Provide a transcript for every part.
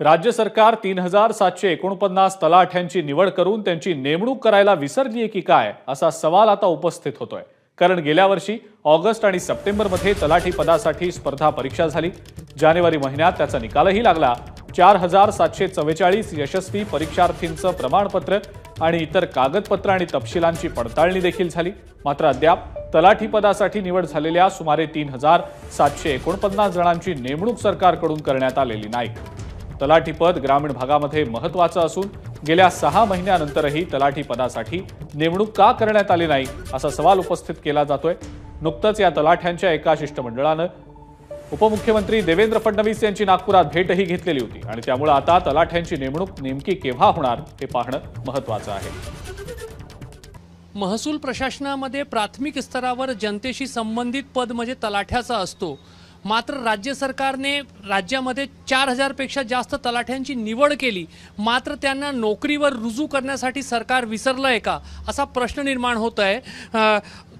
राज्य सरकार तीन हजार सातशे एकोणपन्नास तलाठ्यांची निवड करून त्यांची नेमणूक करायला विसरलीय की काय असा सवाल आता उपस्थित होतोय. कारण गेल्या वर्षी ऑगस्ट आणि सप्टेंबरमध्ये तलाठी पदासाठी स्पर्धा परीक्षा झाली. जानेवारी महिन्यात त्याचा निकालही लागला. चार हजार सातशे चव्वेचाळीस यशस्वी परीक्षार्थींचं प्रमाणपत्र आणि इतर कागदपत्र आणि तपशिलांची पडताळणी देखील झाली. मात्र अद्याप तलाठी पदासाठी निवड झालेल्या सुमारे तीन हजार सातशे एकोणपन्नास जणांची नेमणूक सरकारकडून करण्यात आलेली नाही. तलाठीपद ग्रामीण भागामध्ये महत्वाचं असून गेल्या सहा महिन्यानंतरही तलाठी पदासाठी नेमणूक का करण्यात आली नाही असा सवाल उपस्थित केला जातोय. नुकतंच या तलाठ्यांच्या एका शिष्टमंडळानं उपमुख्यमंत्री देवेंद्र फडणवीस यांची नागपुरात भेटही घेतलेली होती आणि त्यामुळे आता तलाठ्यांची नेमणूक नेमकी केव्हा होणार हे पाहणं महत्वाचं आहे. महसूल प्रशासनामध्ये प्राथमिक स्तरावर जनतेशी संबंधित पद म्हणजे तलाठ्याचा असतो. मात्र राज्य सरकारने राज्यामध्ये चार हजारपेक्षा जास्त तलाठ्यांची निवड केली. मात्र त्यांना नोकरीवर रुजू करण्यासाठी सरकार विसरलं आहे का? असा प्रश्न निर्माण होत आहे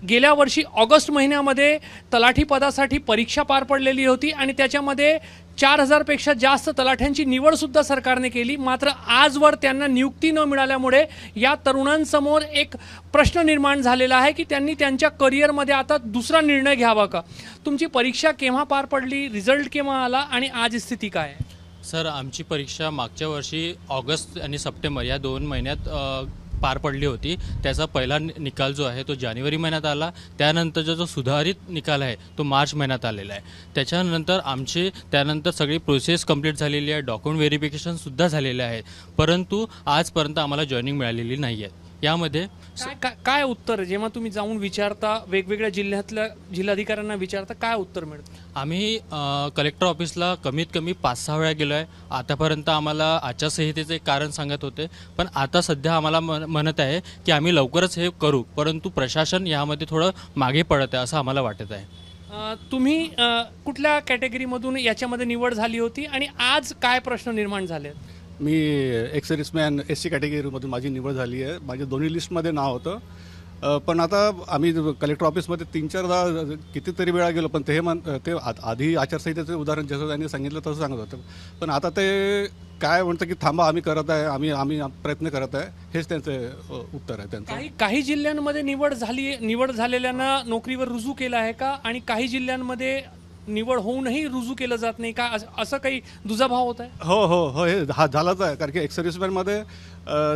गेल्या वर्षी ऑगस्ट महिन्यामध्ये तलाठी पदासाठी परीक्षा पार पडलेली होती आणि त्याच्यामध्ये चार हजारपेक्षा जास्त तलाठ्यांची निवडसुद्धा सरकारने केली. मात्र आजवर त्यांना नियुक्ती न मिळाल्यामुळे या तरुणांसमोर एक प्रश्न निर्माण झालेला आहे की त्यांनी त्यांच्या करिअरमध्ये आता दुसरा निर्णय घ्यावा का? तुमची परीक्षा केव्हा पार पडली? रिझल्ट केव्हा आला? आणि आज स्थिती काय आहे? सर आमची परीक्षा मागच्या वर्षी ऑगस्ट आणि सप्टेंबर या दोन महिन्यात पार पडली होती. त्याचा पहिला निकाल जो आहे तो जानेवारी महिन्यात आला. त्यानंतरचा जो सुधारित निकाल आहे तो मार्च महिन्यात आलेला आहे. त्याच्यानंतर आमचे त्यानंतर सगळी प्रोसेस कंप्लीट झालेली आहे. डॉक्युमेंट व्हेरिफिकेशनसुद्धा झालेले आहे. परंतु आजपर्यंत आम्हाला जॉईनिंग मिळालेली नाही आहे यामध्ये काय काय काय उत्तर? जेव्हा तुम्ही जाऊन विचारता वेगवेगळ्या जिल्ह्यातल्या जिल्हाधिकाऱ्यांना विचारता काय उत्तर मिळतं? आम्ही अ, कलेक्टर ऑफिसला कमीत कमी पाच सहा वेळा गेलो आहे आतापर्यंत आम्हाला आचारसंहितेचे एक कारण सांगत होते. पण आता सध्या आम्हाला म्हण म्हणत आहे की आम्ही लवकरच हे करू परंतु प्रशासन यामध्ये थोडं मागे पडत आहे असं आम्हाला वाटत आहे. अ, तुम्ही अ, कुठल्या कॅटेगरीमधून याच्यामध्ये निवड झाली होती? आणि आज काय प्रश्न निर्माण झाले मी एक्स सर्व्हिसमॅन एस सी कॅटेगरीमधून माझी निवड झाली आहे. माझ्या दोन्ही लिस्टमध्ये नाव होतं. पण आता आम्ही कलेक्टर ऑफिसमध्ये तीन चारदा कितीतरी वेळा गेलो पण ते म्हण ते आ- आधी आचारसंहितेचं उदाहरण जसं त्यांनी सांगितलं तसं सांगत होतं. पण आता ते काय म्हणतं की थांबा आम्ही करत आहे आम्ही आम्ही प्रयत्न करत आहे हेच त्यांचं उत्तर आहे त्यांचं. काही काही जिल्ह्यांमध्ये निवड झाली निवड झालेल्यांना नोकरीवर रुजू केला आहे का? आणि काही जिल्ह्यांमध्ये निवड होऊनही रुजू केलं जात नाही का? असं- असं काही दुजाभाव होत आहे? हो हो हो हे हा झालाच आहे. कारण की एक्स सर्व्हिसमॅनमध्ये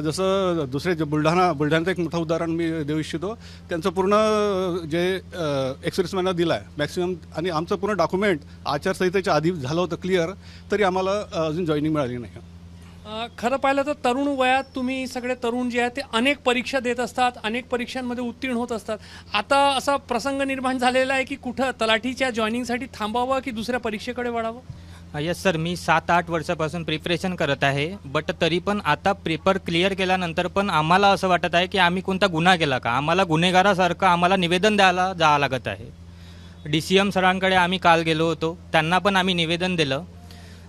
जसं दुसरे जे बुलढाणा बुलढाण्याचं एक मोठं उदाहरण मी देऊ इच्छितो. त्यांचं पूर्ण जे एक्स सर्व्हिसमॅनला दिलं आहे मॅक्सिमम आणि आमचं पूर्ण डॉक्युमेंट आचारसंहितेच्या आधी झालं होतं क्लिअर तरी आम्हाला अजून जॉईनिंग मिळाली नाही. खरं पाहिलं तर तरुण वयात तुम्ही सगळे तरुण जे आहेत ते अनेक परीक्षा देत असतात अनेक परीक्षांमध्ये उत्तीर्ण होत असतात. आता असा प्रसंग निर्माण झालेला आहे की कुठं तलाठीच्या जॉईनिंगसाठी थांबावं की दुसऱ्या परीक्षेकडे वळावं? यस सर मी सात आठ वर्षापासून प्रिपरेशन करत आहे बट तरी पण आता पेपर क्लिअर केल्यानंतर पण आम्हाला असं वाटत आहे की आम्ही कोणता गुन्हा केला का? आम्हाला गुन्हेगारासारखं आम्हाला निवेदन द्यायला जावं लागत आहे. डी सी एम सरांकडे आम्ही काल गेलो होतो त्यांना पण आम्ही निवेदन दिलं.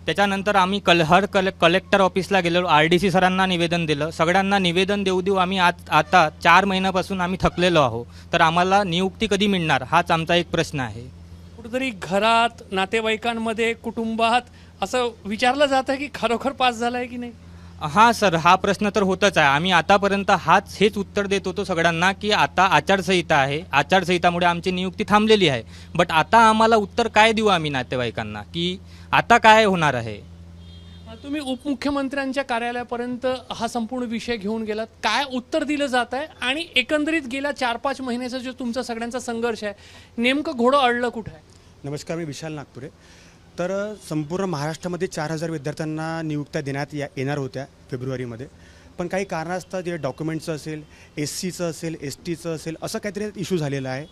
त्याच्यानंतर आम्ही कल हर कल कलेक्टर ऑफिसला गेलो आर डी सी सरांना निवेदन दिलं. सगळ्यांना निवेदन देऊ देऊ आम्ही आज आता चार महिन्यापासून आम्ही थकलेलो आहो तर आम्हाला नियुक्ती कधी मिळणार हाच आमचा एक प्रश्न आहे. कुठेतरी घरात नातेवाईकांमध्ये कुटुंबात असं विचारलं जातं की खरोखर पास झाला आहे की नाही? हां सर हा प्रश्न तर होतच आहे. आम्ही आतापर्यंत हाच हेच उत्तर देत होतो सगळ्यांना की आता आचारसंहिता आहे. आचारसंहितामुळे आमची नियुक्ती थांबलेली आहे. बट आता आम्हाला उत्तर काय देऊ आम्ही नातेवाईकांना? की आता काय होणार आहे? तुम्ही उपमुख्यमंत्र्यांच्या कार्यालयापर्यंत हा संपूर्ण विषय घेऊन गेलात. काय उत्तर दिलं जात आहे? आणि एकंदरीत गेल्या चार पाच महिन्याचा जो तुमचा सगळ्यांचा संघर्ष आहे नेमकं घोडं अडलं कुठं आहे? नमस्कार मी विशाल नागपुरे. तर संपूर्ण महाराष्ट्रामध्ये चार हजार विद्यार्थ्यांना नियुक्त्या देण्यात या येणार होत्या फेब्रुवारीमध्ये. पण काही कारणास्तव जे डॉक्युमेंटचं असेल एस सीचं असेल एस टीचं असेल असं काहीतरी इश्यू झालेला आहे.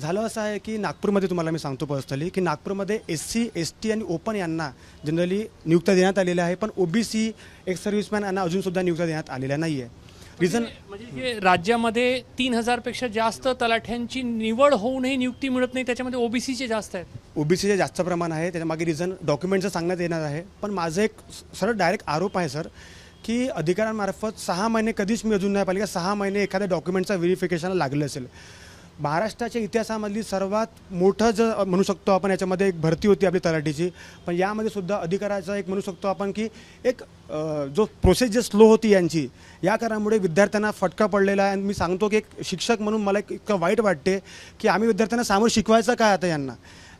झालं असं आहे की नागपूरमध्ये तुम्हाला मी सांगतो पर्सनली की नागपूरमध्ये एस सी एस टी आणि ओपन यांना जनरली नियुक्त्या देण्यात आलेल्या आहे पण ओबीसी एक्स सर्व्हिसमॅन यांना अजूनसुद्धा नियुक्त्या देण्यात आलेल्या नाही आहे रिझन म्हणजे हे राज्यामध्ये तीन हजारपेक्षा जास्त तलाठ्यांची निवड होऊनही नियुक्ती मिळत नाही त्याच्यामध्ये ओबीसीचे जास्त आहेत. ओबीसीचे जास्त प्रमाण आहे त्याच्यामागे रिझन डॉक्युमेंटचं सांगण्यात येणार आहे. पण माझं एक सरळ डायरेक्ट आरोप आहे सर की अधिकाऱ्यांमार्फत सहा महिने कधीच मी अजून नाही पाहिले सहा महिने एखाद्या डॉक्युमेंटचा व्हेरिफिकेशनला लागलं असेल. महाराष्ट्राच्या इतिहासामधली सर्वात मोठं जर म्हणू शकतो आपण याच्यामध्ये एक भरती होती आपली तलाठीची. पण यामध्ये सुद्धा अधिकाराचा एक म्हणू शकतो आपण की एक जो प्रोसेस जे स्लो होती यांची या कारणामुळे विद्यार्थ्यांना फटका पडलेला आहे. आणि मी सांगतो की एक शिक्षक म्हणून मला एक इतकं वाईट वाटते की आम्ही विद्यार्थ्यांना सामोरं शिकवायचं काय आता यांना?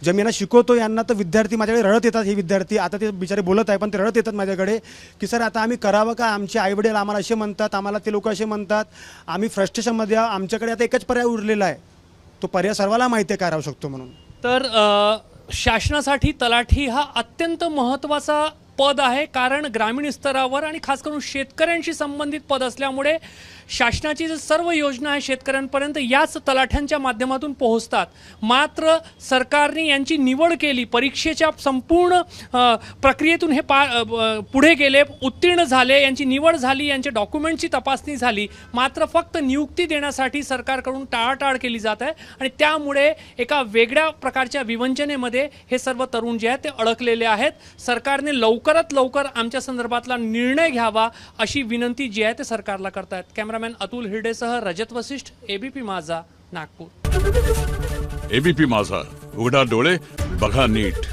जे मी यांना शिकवतो यांना तर विद्यार्थी माझ्याकडे रडत येतात हे विद्यार्थी. आता ते बिचारे बोलत आहे पण ते रडत येतात माझ्याकडे की सर आता आम्ही करावं का? आमचे आईवडील आम्हाला असे म्हणतात आम्हाला ते लोक असे म्हणतात. आम्ही फ्रस्ट्रेशनमध्ये आहोत. आमच्याकडे आता एकच पर्याय उरलेला आहे. तो पर्याय सर्वाला माहिती आहे काय राहू शकतो म्हणून. तर शासनासाठी तलाठी हा अत्यंत महत्त्वाचा पद आहे कारण ग्रामीण स्तरावर आणि खास करून शेतकऱ्यांशी संबंधित पद असल्यामुळे शासनाची जी सर्व योजना आहे शेतकऱ्यांपर्यंत याच तलाठ्यांच्या माध्यमातून पोहोचतात. मात्र सरकारने यांची निवड केली परीक्षेच्या संपूर्ण प्रक्रियेतून हे पा पुढे गेले उत्तीर्ण झाले यांची निवड झाली यांच्या डॉक्युमेंटची तपासणी झाली. मात्र फक्त नियुक्ती देण्यासाठी सरकारकडून टाळाटाळ केली जात आहे आणि त्यामुळे एका वेगळ्या प्रकारच्या विवंचनेमध्ये हे सर्व तरुण जे आहेत ते अडकलेले आहेत. सरकारने लवकरात लवकर आमच्या संदर्भातला निर्णय घ्यावा अशी विनंती जी आहे ते सरकारला करतायत. कॅमेरामॅन अतुल हिरडेसह रजत वसिष्ठ एबीपी माझा नागपूर. एबीपी माझा उघडा डोळे बघा नीट.